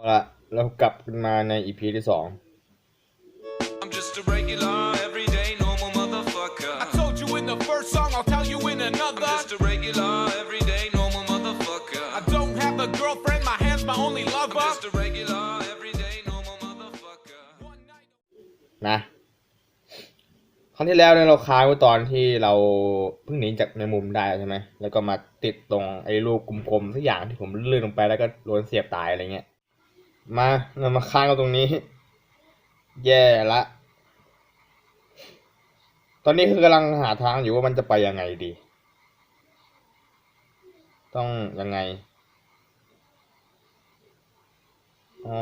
เอาละเรากลับกันมาในอีพีที่สอง I'm just a regular, everyday, normal motherfucker. I told you in the first song, I'll tell you in I'm another. just a regular, everyday, normal motherfucker. I don't have a girlfriend, my hand's my only I'm lover. just a regular, everyday, normal motherfucker. One night- นะครั้งที่แล้วเนี่ยเราค้างไว้ตอนที่เราเพิ่งหนีจากในมุมได้ใช่ไหมแล้วก็มาติดตรงไอ้ลูกกลมๆทุกอย่างที่ผมลื่นลงไปแล้วก็โดนเสียบตายอะไรเงี้ย มาเรามาค้างกันตรงนี้ แย่ละ ตอนนี้คือกำลังหาทางอยู่ว่ามันจะไปยังไงดี ต้องยังไงอ๋อ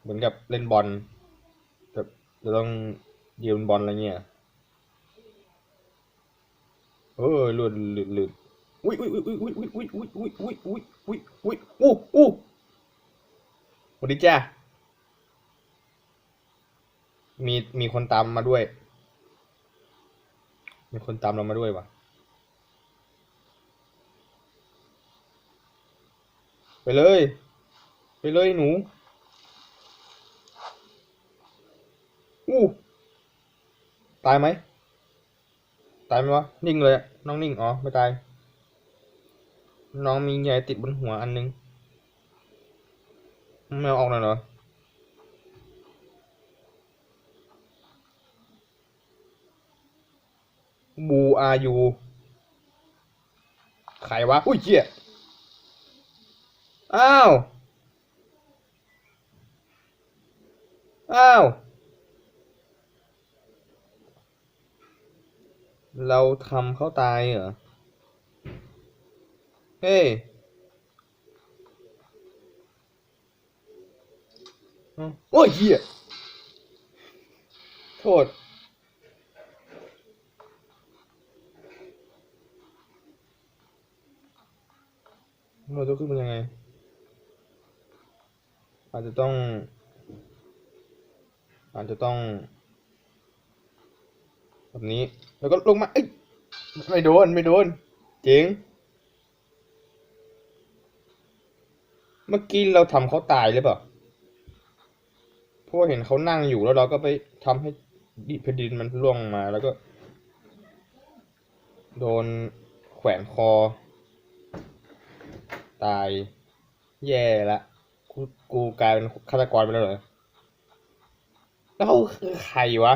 เหมือนกับเล่นบอลแบบจะต้องยืนบอลอะไรเงี้ยเออหลุดหลุดหลุด อุ้ยอุ้ยอุ้ยอุ้ยอุ้ยอุ้ยอุ้ยอุ้ยอุ้ยอุ้ยอุ้ยอุ้ยอู้ยอู้สวัสดีจ้ามีมีคนตามมาด้วย มีคนตามเรามาด้วยวะไปเลย ไปเลยหนูอู้ตายไหม ตายไหมวะ นิ่งเลยอะน้องนิ่ง อ๋อ ไม่ตาย น้องมีใยติดบนหัวอันนึงไม่เอาออกหน่อยเหรอบูอายูใครวะ อุ้ยเจี๊ยอ้าว อ้าว เราทำเขาตายเหรอ เฮ้ยเอ้าโอ้ยเหี้ยโทษ เราจะขึ้นเป็นยังไง อาจจะต้อง อาจจะต้อง แบบนี้ แล้วก็ลงมา เอ้ย ไม่โดน ไม่โดน เจ๋ง เมื่อกี้เราทำเขาตายหรือเปล่า เพราะเห็นเขานั่งอยู่แล้วเราก็ไปทำให้ดิแผ่นดินมันร่วงมาแล้วก็ โดนแขวนคอ ตาย แย่ละกูกูกลายเป็นฆาตกรไปแล้วเหรอ แล้วเขาคือใครวะ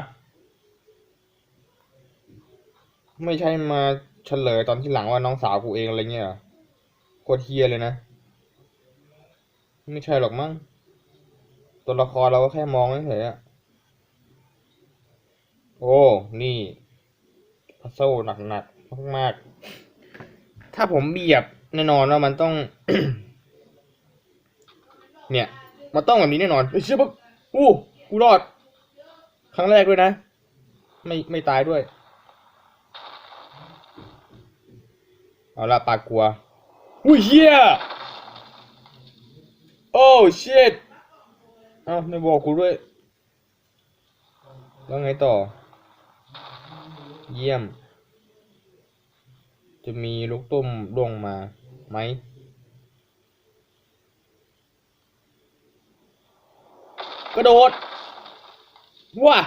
ไม่ใช่มาเฉลยตอนที่หลังว่าน้องสาวกูเองอะไรเงี้ยโคตรเฮียเลยนะ ไม่ใช่หรอกมั้ง ตัวละครเราก็แค่มองเฉยๆอะโอ้ นี่พัซโซหนักๆมากๆ ถ้าผมเบียบแน่นอนว่ามันต้อง เนี่ย มันต้องแบบนี้แน่นอนเฮ้เชื่อปะอู้กูรอด ครั้งแรกด้วยนะ ไม่ไม่ตายด้วย เอาละปากกลัว อุ้ยเฮีย โอ้ชิตอ้าวไม่บอกกูด้วย แล้วไงต่อ เยี่ยม จะมีลูกตุ้มร่วงมาไหมกระโดดว้า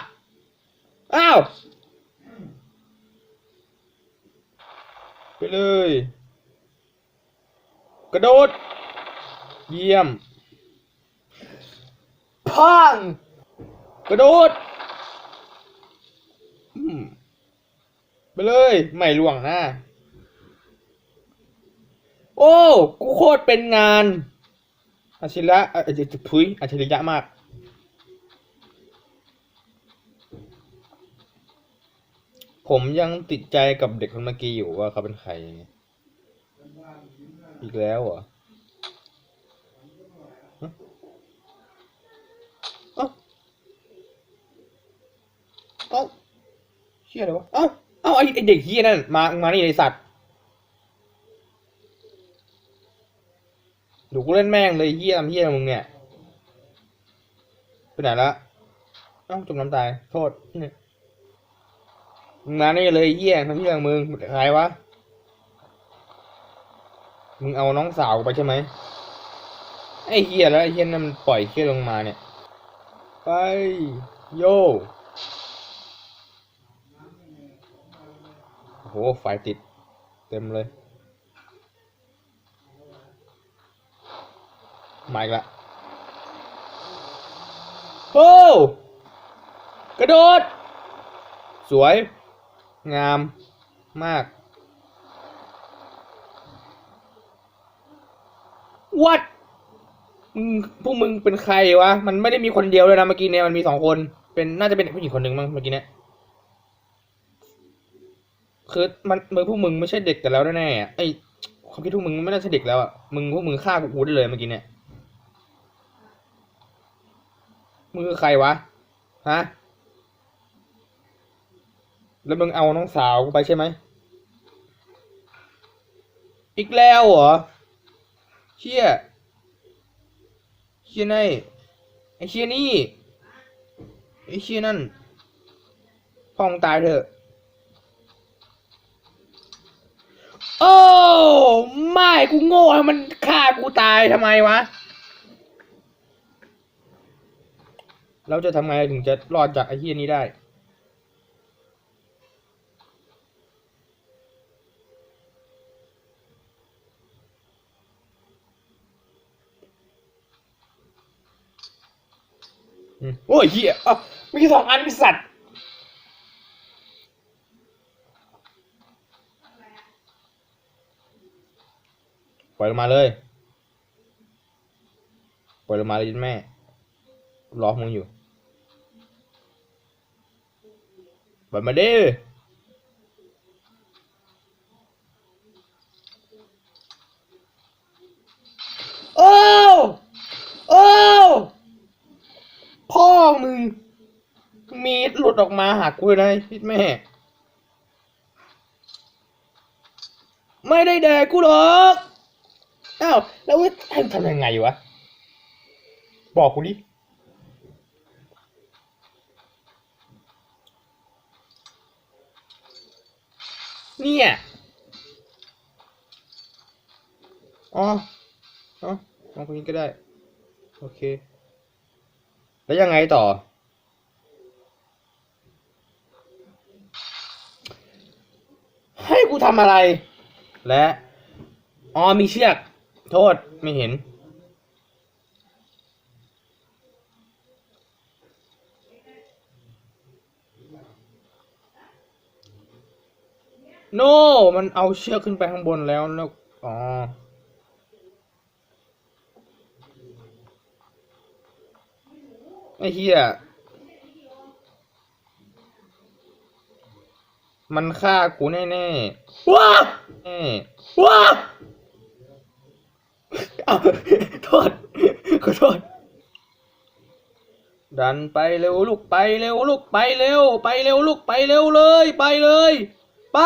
อ้าว ไปเลย กระโดด เยี่ยม พังกระโดดไปเลย ไม่ล่วงนะโอ้ กูโคตรเป็นงานอาชิระเออจะพุยอาชิริยะมาก ผมยังติดใจกับเด็กคนเมื่อกี้อยู่ว่าเขาเป็นใคร อีกแล้วเหรอฮะเอ้า เอ้าเฮียอะไรวะเอ้าเอ้าไอไอเด็กเฮียนั่นมามานี่ไอสัตว์ดูกูเล่นแม่งเลยเฮียทำเฮียมึงเนี่ยไปไหนละเอ้าจมน้ำตายโทษมึงมานี่เลยเฮียทำเฮียมึงใครวะมึงเอาน้องสาวไปใช่ไหมไอ้เฮียแล้วไอ้เฮียนั่นมันปล่อยเฮียลงมาเนี่ยไปโย โอ้โหไฟติดเต็มเลยมาอีกละโอ้กระโดด สวย งาม มาก วัดมึงพวกมึงเป็นใครวะ มันไม่ได้มีคนเดียวเลยนะเมื่อกี้เนี่ย มันมีสองคน เป็น น่าจะเป็นผู้หญิงคนหนึ่งมั้งเมื่อกี้เนี่ย คือมันมือพวกมึงไม่ใช่เด็กกันแล้วแน่ๆไอ้ความคิดพวกมึงไม่น่าใช่เด็กแล้วอะ มึงพวกมึงฆ่ากูได้เลยเมื่อกี้เนี่ย มึงคือใครวะ ฮะ แล้วมึงเอาน้องสาวกูไปใช่ไหม อีกแล้วเหรอ เชี่ย เชี่ยนี่ไอ้เชี่ยนี่ ไอ้เชี่ยนั่นพ่องตายเถอะ โอ้ไม่กูโง่ให้มันฆ่ากูตายทำไมวะ เราจะทำไงถึงจะรอดจากไอ้เฮียนี้ได้โอ้ยเฮียอะมีสองอันสัตว์ ล่อยลงมาเลย ปล่อยลงมาเลยยินแม่รอมึงอยู่ปล่อยมาดิโอ้โอ้พ่อมึง มีดหลุดออกมาหากูเลยนะพิดแม่ ไม่ได้แดกกูหรอก อ้าวแล้วให้ทำยังไงวะ บอกกูดิเนี่ยอ๋ออ๋อมองคนนี้ก็ได้ โอเค แล้วยังไงต่อ ให้กูทำอะไร และ อ๋อมีเชือก โทษไม่เห็น โนมันเอาเชือกขึ้นไปข้างบนแล้วแล้วอ๋อไอ้เหี้ย มันฆ่ากูแน่ๆว้าแน่ว้าเอา โทษขอโทษ ดันไปเร็วลูกไปเร็วลูกไปเร็ว ไปเร็วลูกไปเร็วเลย ไปเลย ไป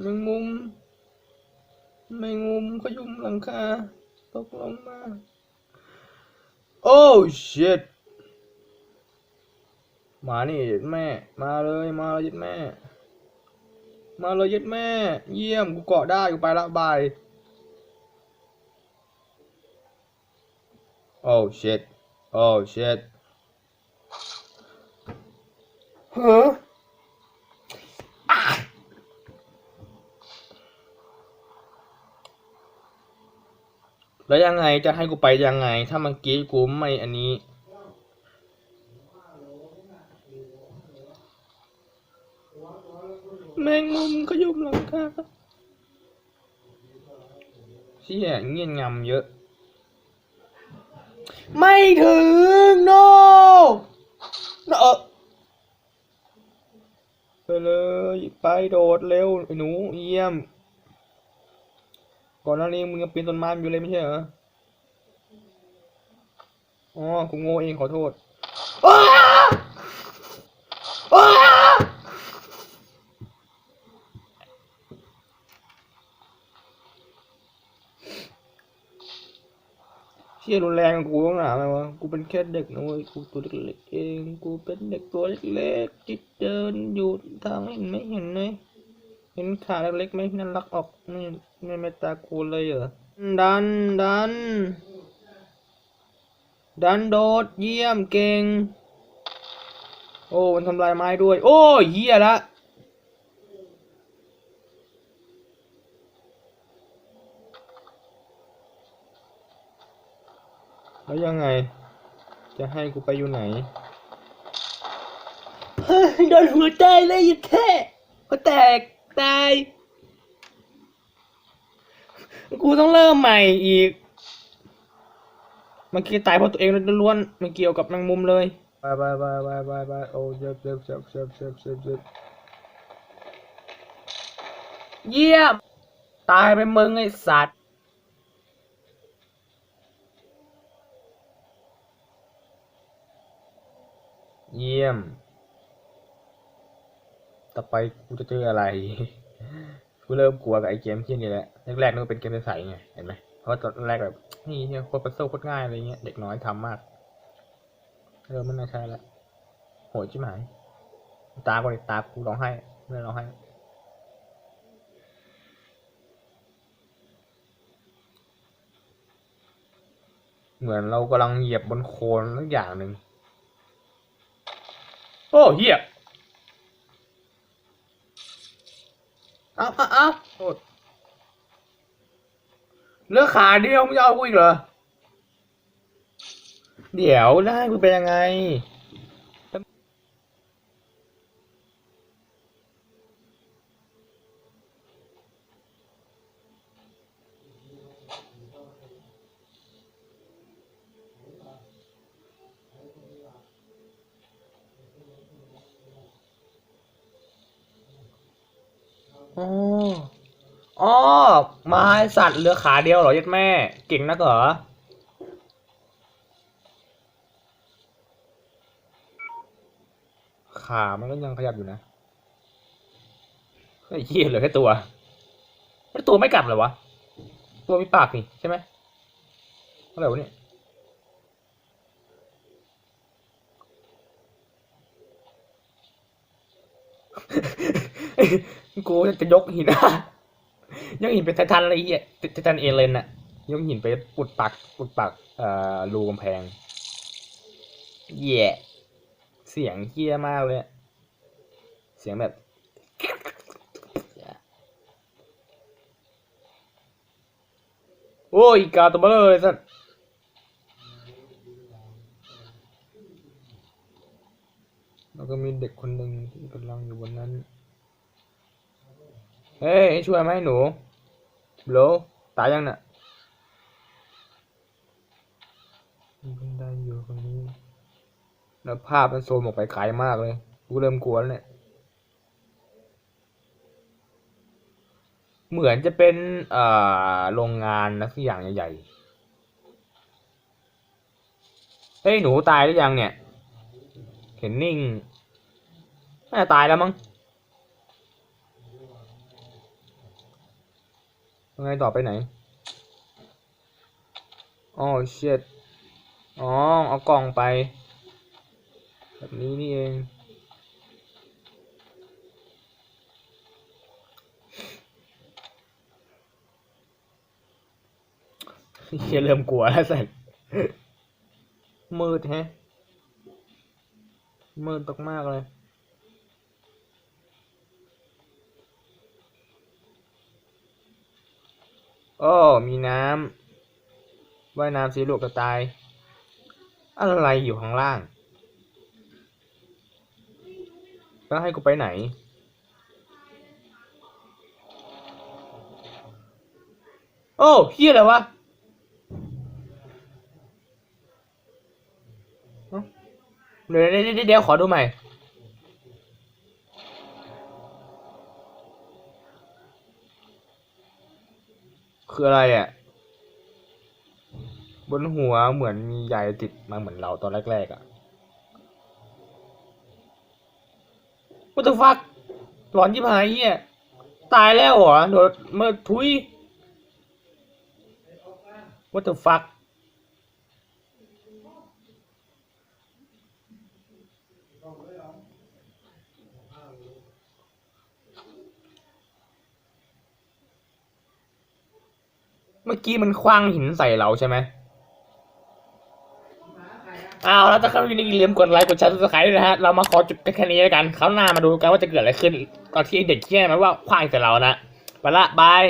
แมงมุม แมงมุมขยุมหลังคาตกลงมา โอ้ shit มานี่แม่ มาเลย มาเลยแม่ มาเลยยึดแม่ เยี่ยมกูเกาะได้กูไปละบายโอ้ shit โอ้ shit เฮ้อะแล้วยังไงจะให้กูไปยังไง ถ้าเมื่อกี้กูไม่อันนี้ มงมุมขยุมหลังคาเชี่ยเงียนงำเยอะ ไม่ถึง no no เออไปเลยไปโดดเร็วไอ้หนูเยี่ยม ก่อนหน้านี้มึงยังปีนต้นไม้อยู่เลยไม่ใช่เหรอ อ๋อ กูโง่เองขอโทษอ้าอ้าเชี่ยรุนแรงกับกูต้องหนาไหมวะ กูเป็นแค่เด็กนะเว้ย กูตัวเล็กเอง กูเป็นเด็กตัวเล็กๆจิตเดินอยู่ทางเห็นไหมเห็นไหมเห็นขาเล็กๆไหมนั่นรักออกไม่ไม่เมตตากูเลยเหรอ ดันดัน ดันโดดเยี่ยมเก่ง โอ้มันทำลายไม้ด้วย โอ้เหี้ยละ แล้วยังไง จะให้กูไปอยู่ไหนเฮ้ยโดนหัวใจเลยยัดแค่หัวแตกตาย กูต้องเริ่มใหม่อีก มันคือตายเพราะตัวเองล้วนๆไม่เกี่ยวกับแมงมุมเลยบายบายบายบายบายบายโอ้เจ็บเจ็บเจ็บเจ็บเจ็บเจ็บเจ็บเยี่ยม ตายไปมึงไอสัตว์ เยี่ยม ต่อไปกูจะเจออะไร กูเริ่มกลัวกับไอ้เกมที่นี่แหละ แรกๆนึกว่าเป็นเกมใสๆไง เห็นไหม เพราะตอนแรกแบบ นี่เฮียโคตรปัซเซิลโคตรง่ายอะไรเงี้ย เด็กน้อยทำมากเออมันน่าใช่ละโหดชิบหาย ตากูดิตากูร้องไห้ไม่ร้องไห้เหมือนเรากำลังเหยียบบนโคลนสักอย่างหนึ่ง โอ้เหี้ยเอาเอาเอาโทษเหลือกขาเดียวไม่จะเอากูอีกเหรอ เดี๋ยวได้กูเป็นยังไง อ๋ออ๋อไม้สัตว์เหลือขาเดียวเหรอยัดแม่ เก่งนักเหรอขามันก็ยังขยับอยู่นะไอ้เหี้ยเหลือแค่ตัวแล้วตัวไม่กลับเหรอวะ ตัวมีปากนี่ใช่ไหมอะไรวะเนี่ย กูจะยกหิน ยกหินเป็นไททันอะไรเงี้ยไททันเอเลนอะยกหินไปปุดปักปุดปักเอ่อรูกำแพงแย่เสียงเฮี้ยมากเลย เสียงแบบโอ้ยกาตัวเบลอเลยสัสแล้วก็มีเด็กคนหนึ่งที่กำลังอยู่บนนั้น เฮ้ยให้ช่วยไหมหนูโหลตายยังน่ะมีบันไดอยู่ตรงนี้แล้วภาพมันโซมออกไปไกลมากเลยกูเริ่มกลัวแล้วเนี่ยเหมือนจะเป็นเอ่อโรงงานนะสักอย่างใหญ่ๆเฮ้ยหนูตายหรือยังเนี่ยเห็นนิ่งน่าจะตายแล้วมั้ง ยังไงต่อไปไหนอ๋อเชิดอ๋อ เอากล่องไป แบบนี้นี่เอง เฮียเริ่มกลัวแล้วสัสมืดแฮะ มืดมากๆเลย โอ้มีน้ำว่ายน้ำสีลูกกระต่าย อะไรอยู่ข้างล่าง แล้วให้กูไปไหน โอ้เฮียอะไรวะเดี๋ยวเดี๋ยวเดี๋ยวขอดูใหม่ คืออะไรอะ บนหัวเหมือนมีใยติดมาเหมือนเราตอนแรกๆอะ What the fuck หลอนยิบหายเฮียตายแล้วเหรอโดนเมื่อทุย What the fuck เมื่อกี้มันคว้างหินใส่เราใช่ไหมอ้าแล้วถ้าใครไม่ได้ลืมกดไลค์กดแชร์กดสไลด์ด้วยนะฮะ เรามาขอจุดกันแค่นี้แล้วกันคราวหน้ามาดูกันว่าจะเกิดอะไรขึ้น ตอนที่เด็กเที่ยมันว่าคว้างใส่เรานะ ไปละบาย